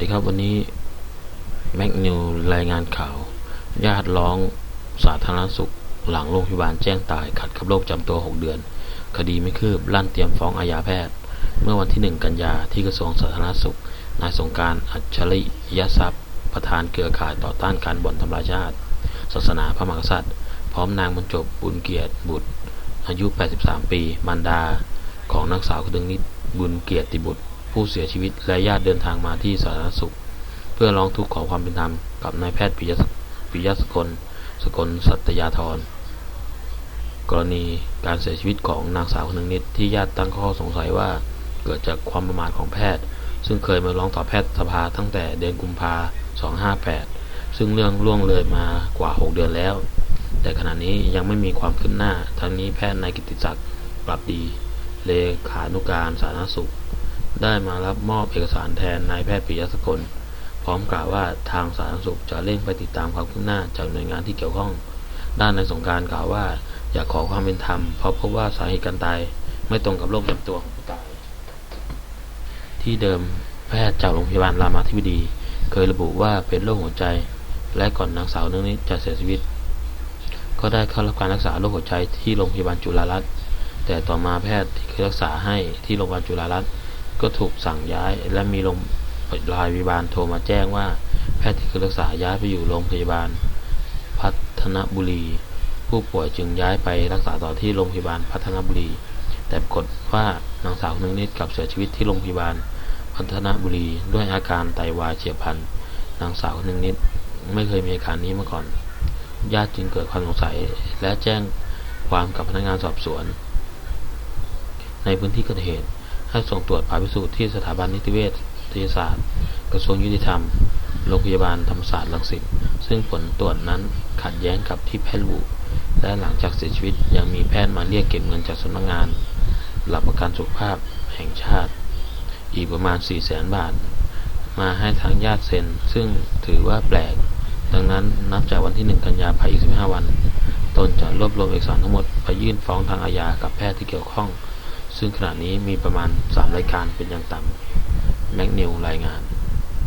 ดีครับวันนี้แม็กนิวรายงานข่าว ญาติร้องสาธารณสุข หลังโรงพยาบาลแจ้งตาย ขัดกับโรคจำตัว 6 เดือน คดีไม่คืบลั่นเตรียมฟ้องอาญาแพทย์ เมื่อวันที่ 1 กันยาที่กระทรวงสาธารณสุข นายสงการอัจฉริยทรัพย์ ประธานเครือข่ายต่อต้านการบ่อนทำลายชาติ ศาสนาพระมหากษัตริย์ พร้อมนางบรรจบบุญเกียรติบุตร อายุ 83 ปี มารดา ของนางสาวคดึงนิดบุญเกียรติบุตร ผู้เสียชีวิตและญาติเดินทางมาที่สาธารณสุข เพื่อร้องทุกข์ขอความเป็นธรรมกับนายแพทย์ปิยสปิยสกลสกลสัตยาธรกรณีการเสียชีวิตของนางสาวคนึงนิดที่ญาติตั้งข้อสงสัยว่าเกิดจากความประมาทของแพทย์ ซึ่งเคยมาร้องต่อแพทยสภาตั้งแต่เดือนกุมภา258 ซึ่งเรื่องล่วงเลยมากว่า 6 เดือนแล้ว แต่ขณะนี้ยังไม่มีความคืบหน้า ทั้งนี้แพทย์นายกิติศักดิ์ปรับดี เลขานุการสาธารณสุข ได้มารับมอบเอกสารแทนนายแพทย์ปิยสกล พร้อมกล่าวว่าทางสาธารณสุขจะเร่งไปติดตามความคืบหน้าจากหน่วยงานที่เกี่ยวข้อง ด้านในสงการกล่าวว่า อยากขอความเป็นธรรม เพราะพบว่าสาเหตุการตายไม่ตรงกับโรคประจำตัวของผู้ตาย ที่เดิมแพทย์จากโรงพยาบาลรามาธิบดี เคยระบุว่าเป็นโรคหัวใจ และก่อนนางสาวเนื่องนี้จะเสียชีวิต ก็ได้เข้ารับการรักษาโรคหัวใจที่โรงพยาบาลจุฬารัตน์แต่ต่อมาแพทย์ที่เคยรักษาให้ที่โรงพยาบาลจุฬารัตน์ ก็ถูกสั่งย้าย และมีโรงพยาบาลโทรมาแจ้งว่า แพทย์ที่เคยรักษาย้ายไปอยู่โรงพยาบาล พัฒนบุรี ผู้ป่วยจึงย้ายไปรักษาต่อที่โรงพยาบาลพัฒนบุรี แต่ปรากฏว่านางสาวนึงนิดกลับเสียชีวิตที่โรงพยาบาล พัฒนบุรี ด้วยอาการไตวายเฉียบพลันนางสาวนึงนิดไม่เคยมีอาการนี้มาก่อน ญาติจึงเกิดความสงสัย และแจ้งความกับพนักงานสอบสวน ในพื้นที่เกิดเหตุ ให้ส่งตรวจผ่าพิสูจน์ที่สถาบันนิติเวชวิทยศาสตร์ กระทรวงยุติธรรม โรงพยาบาลธรรมศาสตร์รังสิต ซึ่งผลตรวจนั้นขัดแย้งกับที่แพทย์ระบุ และหลังจากเสียชีวิตยังมีแพทย์มาเรียกเก็บเงินจากสำนักงาน หลักประกันสุขภาพแห่งชาติ อีกประมาณ 4 0 0แสนบาท มาให้ทางญาติเซ็น ซึ่งถือว่าแปลก ดังนั้นนับจากวันที่ 1 กันยาภายอีก 15 วัน ตนจะรวบรวมเอกสารทั้งหมดไปยื่นฟ้องทางอาญากับแพทย์ที่เกี่ยวข้อง ซึ่งขณะนี้มีประมาณ 3 รายการเป็นอย่างต่ำแม็กนิวรายงาน